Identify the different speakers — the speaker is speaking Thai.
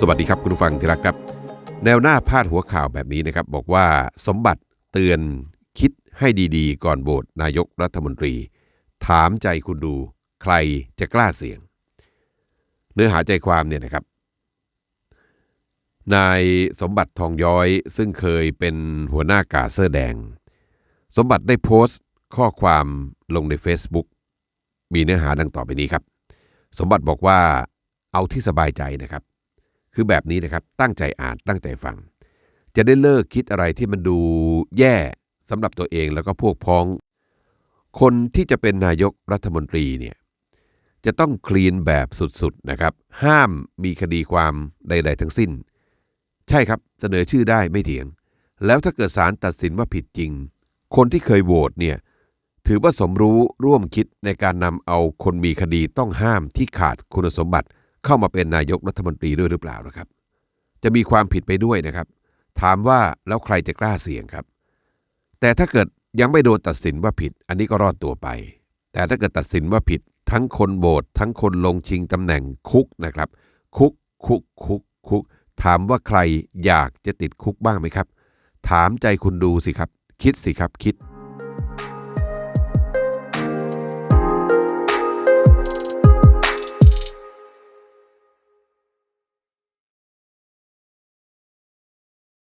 Speaker 1: สวัสดีครับคุณผู้ฟังที่รักครับ แนวหน้าพาดหัวข่าวแบบนี้นะครับ บอกว่าสมบัติเตือนคิดให้ดีๆ ก่อนโหวตนายกรัฐมนตรี ถามใจคุณดูใครจะกล้าเสี่ยง เนื้อหาใจความเนี่ยนะครับ นายสมบัติทองย้อยซึ่งเคยเป็นหัวหน้ากาเสื้อแดง สมบัติได้โพสต์ข้อความลงใน Facebook มีเนื้อหาดังต่อไปนี้ครับ สมบัติบอกว่าเอาที่สบายใจนะครับ คือแบบนี้นะครับ ตั้งใจอ่านตั้งใจฟัง จะได้เลิกคิดอะไรที่มันดูแย่สำหรับตัวเองแล้วก็พวกพ้อง คนที่จะเป็นนายกรัฐมนตรีเนี่ยจะต้องคลีนแบบสุดๆนะครับ ห้ามมีคดีความใด ๆ ทั้งสิ้น ใช่ครับเสนอชื่อได้ไม่เถียง แล้วถ้าเกิดศาลตัดสินว่าผิดจริง คนที่เคยโหวตเนี่ยถือว่าสมรู้ร่วมคิดในการนำเอาคนมีคดีต้องห้ามที่ขาดคุณสมบัติ เข้ามาเป็นนายกรัฐมนตรีด้วยหรือเปล่านะครับ จะมีความผิดไปด้วยนะครับ ถามว่าแล้วใครจะกล้าเสี่ยงครับ แต่ถ้าเกิดยังไม่โดนตัดสินว่าผิด อันนี้ก็รอดตัวไป แต่ถ้าเกิดตัดสินว่าผิด ทั้งคนโหวตทั้งคนลงชิงตำแหน่งคุกนะครับ คุกคุกคุกคุก ถามว่าใครอยากจะติดคุกบ้างไหมครับ ถามใจคุณดูสิครับ คิดสิครับคิด